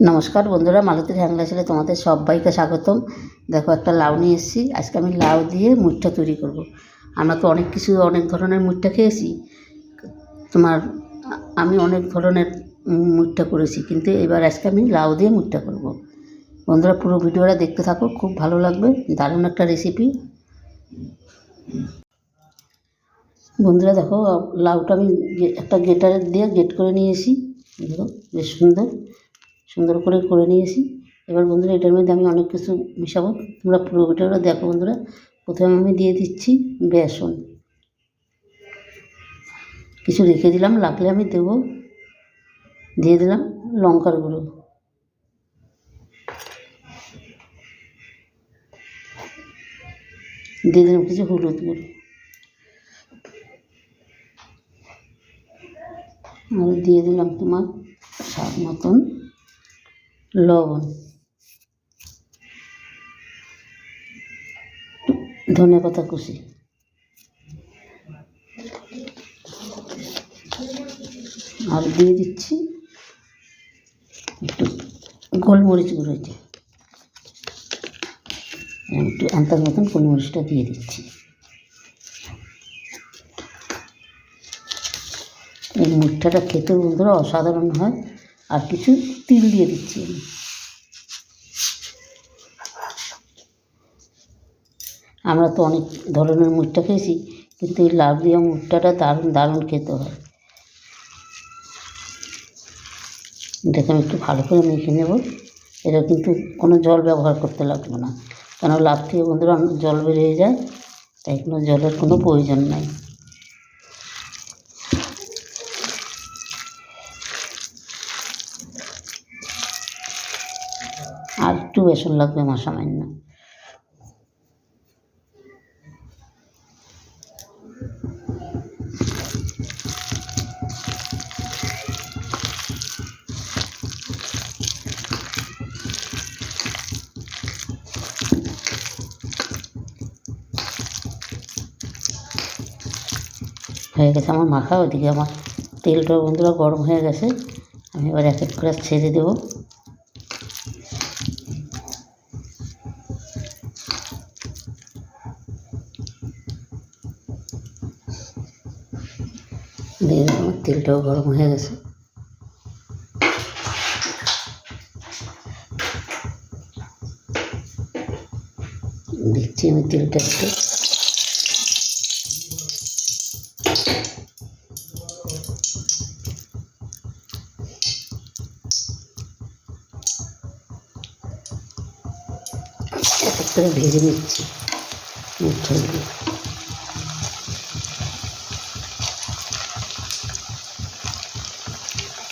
নমস্কার বন্ধুরা মালতীর হ্যাংলা ছেলে তোমাদের সবাইকে স্বাগতম। দেখো, একটা লাউ নিয়ে এসেছি। আজকে আমি লাউ দিয়ে মুঠটা তৈরি করব। আমরা তো অনেক কিছু, অনেক ধরনের মুঠটা খেয়েছি। তোমার, আমি অনেক ধরনের মুঠটা করেছি, কিন্তু এবার আজকে আমি লাউ দিয়ে মুঠটা করব। বন্ধুরা, পুরো ভিডিওটা দেখতে থাকো, খুব ভালো লাগবে, দারুণ একটা রেসিপি বন্ধুরা, দেখো, লাউটা আমি একটা গেটারে দিয়ে গেট করে নিয়েছি। দেখো, বেশ সুন্দর। সুন্দর করে করে নিয়েছি। এবার বন্ধুরা, এটার মধ্যে আমি অনেক কিছু মিশাবো। তোমরা পুরো ভিডিওটা দেখো বন্ধুরা। প্রথমে আমি দিয়ে দিচ্ছি বেসন। কিছু রেখে দিলাম, লাগলে আমি দেবো। দিয়ে দিলাম লঙ্কার গুঁড়ো। দিয়ে দিলাম কিছু হলুদ গুঁড়ো। আর দিয়ে দিলাম তোমার স্বাদ মতন লবণ। ধনে পাতা কুচি। আর দিয়ে দিচ্ছি একটু গোলমরিচ গুঁড়ো এটা। একটু আন্তাজ মতন গোলমরিচটা দিয়ে দিচ্ছি। এই মুঠাটা খেতে বন্ধুরা অসাধারণ হয়। আর কিছু তিল দিয়ে দিচ্ছি আমি। আমরা তো অনেক ধরনের মুঠটা খেয়েছি, কিন্তু এই লাভ দিয়ে মুঠটাটা দারুণ দারুণ খেতে হয়। এটাকে আমি একটু ভালো করে মেখে নেব। এটা কিন্তু কোনো জল ব্যবহার করতে লাগবে না। কেন লাভ থেকে বন্ধুরা, জল বেরিয়ে যায়, তাই কোনো জলের কোনো প্রয়োজন নাই আর একটু বেসন লাগবে আমার সামান্য হয়ে গেছে আমার মাখা ওদিকে আমার তেলটা বন্ধুরা গরম হয়ে গেছে। আমি এবার এক এক করে ছেড়ে দেবো। দিয়ে দিলাম, তেলটাও গরম হয়ে গেছে। দিচ্ছি আমি তেলটা একটু। এক এক করে ভেজে নিচ্ছি। মুঠোগুলো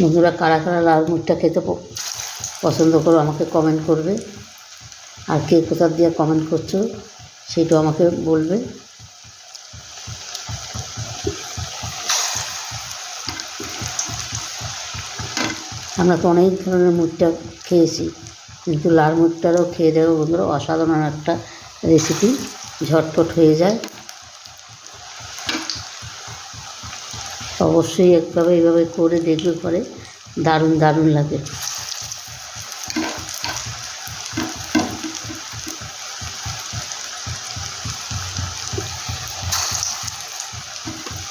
বন্ধুরা কারা কারা লাল মুখটা খেতে পছন্দ করো আমাকে কমেন্ট করবে। আর কে কোথা দিয়ে কমেন্ট করছ, সেটাও আমাকে বলবে। আমরা তো অনেক ধরনের মুখটা খেয়েছি, কিন্তু লাল মুখটারও খেয়ে দেবো বন্ধুরা, অসাধারণ একটা রেসিপি ঝটপট হয়ে যায়। অবশ্যই একভাবে এইভাবে করে দেখবে পরে। দারুণ দারুণ লাগে।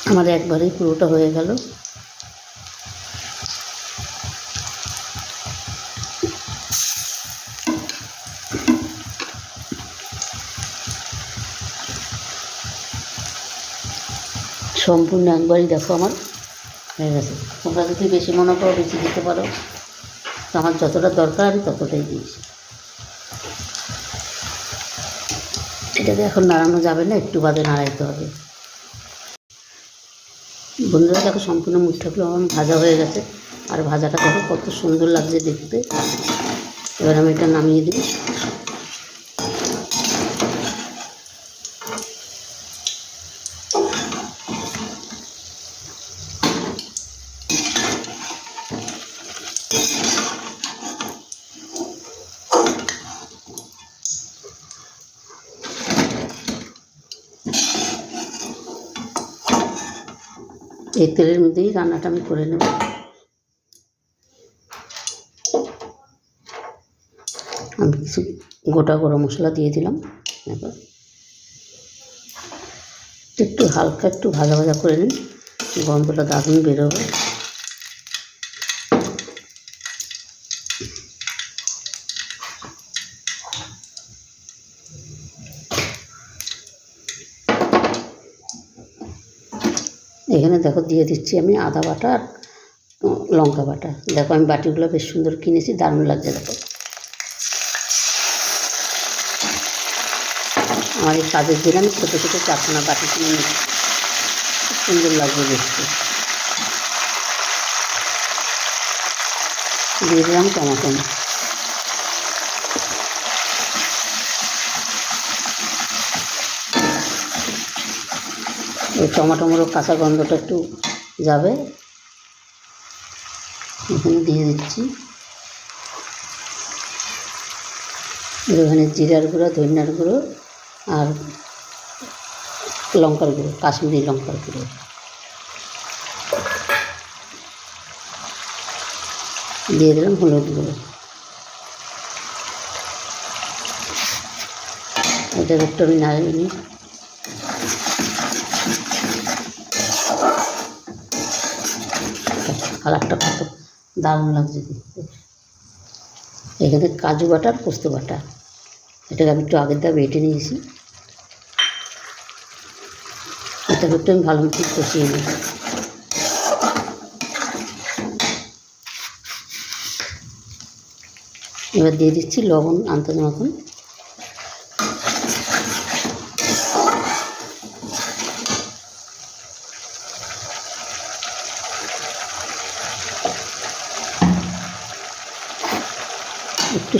আমার একবারেই পুরোটা হয়ে গেল। সম্পূর্ণ একবারই দেখো আমার। হয়ে গেছে। তোমরা যদি বেশি মনে করো, বেশি দিতে পারো। আমার যতটা দরকার আমি ততটাই দিয়েছি। এটাকে এখন নাড়ানো যাবে না, একটু বাদে নাড়াইতে হবে। বন্ধুরা, দেখো সম্পূর্ণ মুখ মুঠটাগুলো আমার ভাজা হয়ে গেছে। আর ভাজাটা দেখো কত সুন্দর লাগছে দেখতে। এবার আমি এটা নামিয়ে দিই। এই তেলের মধ্যেই রান্নাটা আমি করে নেব। আমি কিছু গোটা গরম মশলা দিয়ে দিলাম। এবার একটু হালকা একটু ভাজা ভাজা করে নিন। গন্ধটা দারুণ বেরোবে। এখানে দেখো দিয়ে দিচ্ছি আমি আদা বাটা আর লঙ্কা বাটা। দেখো আমি বাটিগুলো বেশ সুন্দর কিনেছি, দারুণ লাগছে দেখো। আমার এই কাজের দিন আমি ছোটো ছোটো চারখানা বাটি কিনে নিচ্ছি সুন্দর লাগবে দেখতে। দিয়ে দিলাম টমাটো। এই টমাটোমোরও কাঁচা গন্ধটা একটু যাবে। এখানে দিয়ে দিচ্ছি। এখানে জিরার গুঁড়ো, ধনিয়ার গুঁড়ো আর লঙ্কার গুঁড়ো, কাশ্মীরি লঙ্কার গুঁড়ো। দিয়ে দিলাম হলুদ গুঁড়ো। এটা একটু আমি নাড়িয়ে নিই। কালারটা কত? দারুণ লাগছে দেখতে। এখানে কাজু বাটা আর পোস্ত বাটা এটাকে আমি একটু আগের দাম বেটে নিয়েছি। এটাকে একটু আমি ভালো মতো কষিয়ে নিই। এবার দিয়ে দিচ্ছি লবণ আন্তাজ মতন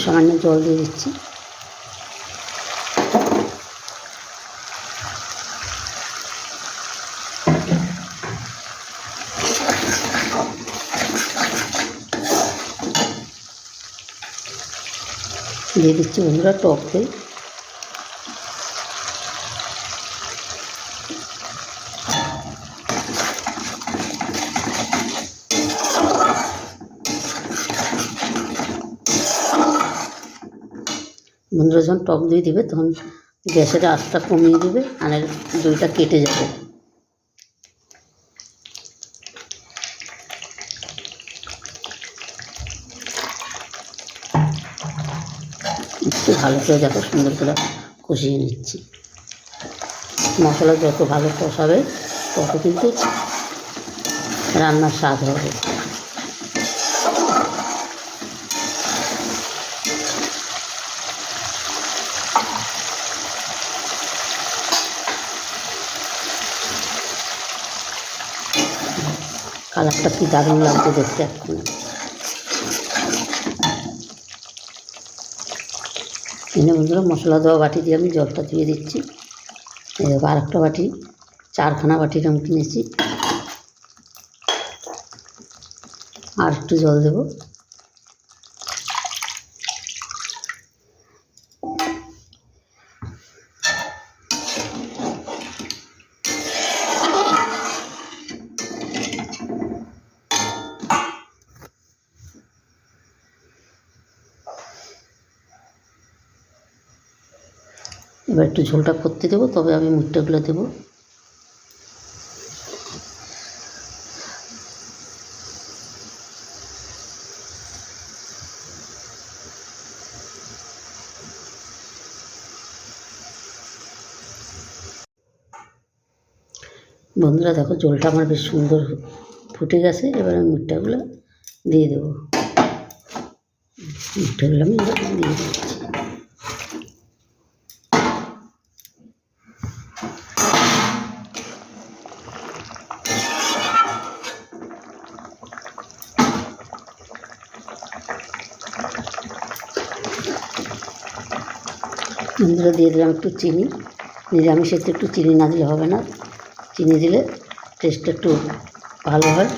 সামান্য জল দিয়ে দিচ্ছি। দিয়ে দিচ্ছি বন্ধুরা টক দই। বন্ধুরা যখন টক দই দেবে, তখন গ্যাসের আঁচটা কমিয়ে দেবে, আর দইটা কেটে যাবে। ভালো করে দেখো, সুন্দর করে কষিয়ে নিচ্ছি। মশলা যত ভালো কষাবে, তত কিন্তু রান্নার স্বাদ হবে। কালারটা কি দারুণ লাগছে দেখতে। এখন এনে বন্ধুরা, মশলা দেওয়া বাটি দিয়ে আমি জলটা দিয়ে দিচ্ছি। আর একটা বাটি, চারখানা বাটি আমি কিনেছি। আর একটু জল দেবো। এবার একটু ঝোলটা করতে দেবো, তবে আমি মুখটাগুলো দেবো। বন্ধুরা, দেখো জলটা আমার বেশ সুন্দর ফুটে গেছে, এবার আমি মুখটাগুলো দিয়ে দেবো। মুখটাগুলো আমি দিয়ে দিচ্ছি। বন্ধুরা দিয়ে দিলাম একটু চিনি। নিরামিষের তো একটু চিনি না দিলে হবে না। চিনি দিলে টেস্টটা একটু ভালো হয়।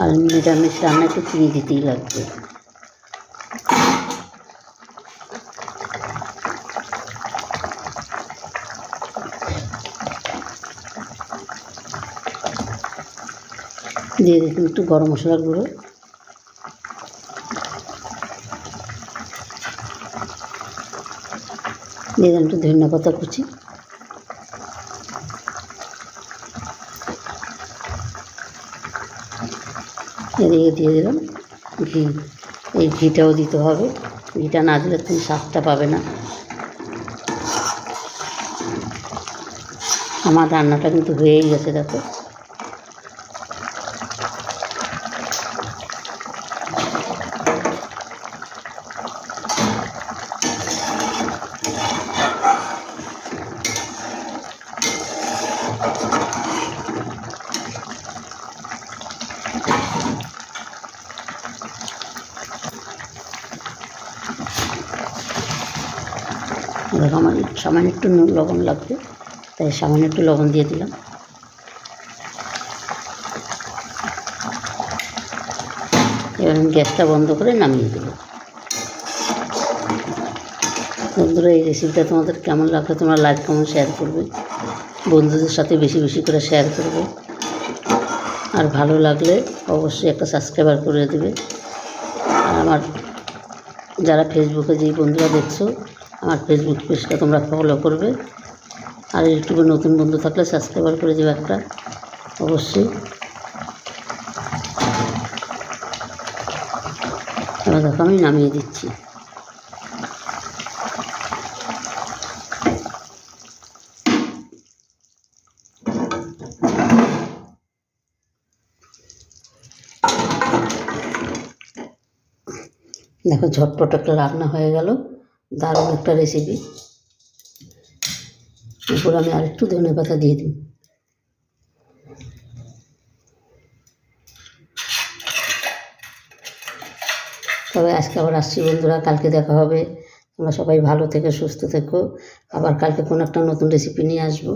আর নিরামিষ রান্না একটু চিনি দিতেই লাগবে। দিয়ে দিলাম একটু গরম মশলা গুঁড়ো। দিয়ে দিলাম একটু ধনিয়া পাতা কুচি এদিকে দিয়ে দিলাম। ঘি, এই ঘিটাও দিতে হবে। ঘিটা না দিলে তুমি স্বাদটা পাবে না। আমার রান্নাটা কিন্তু হয়েই গেছে, দেখো। আমার সামান্য একটু নুন, লবণ লাগবে। তাই সামান্য একটু লবণ দিয়ে দিলাম। এবার আমি গ্যাসটা বন্ধ করে নামিয়ে দেবো। বন্ধুরা, এই রেসিপিটা তোমাদের কেমন লাগল? তোমরা লাইক কমেন্ট শেয়ার করবে। বন্ধুদের সাথে বেশি বেশি করে শেয়ার করবে। আর ভালো লাগলে অবশ্যই একটা সাবস্ক্রাইবার করে দেবে। আর আমার যারা ফেসবুকে যেই বন্ধুরা দেখছ আমার ফেসবুক পেজটা তোমরা ফলো করবে। আর ইউটিউবে নতুন বন্ধু থাকলে সাবস্ক্রাইবার করে দেবে একটা, অবশ্যই। এবার দেখো আমি নামিয়ে দিচ্ছি। দেখো ঝটপট একটা রান্না হয়ে গেল। দারুণ একটা রেসিপি উপর আমি আরেকটু ধনে পাতা দিয়ে দিই। তবে আজকে আবার আসছি বন্ধুরা, কালকে দেখা হবে। তোমরা সবাই ভালো থেকে, সুস্থ থেকো। আবার কালকে কোনো একটা নতুন রেসিপি নিয়ে আসব।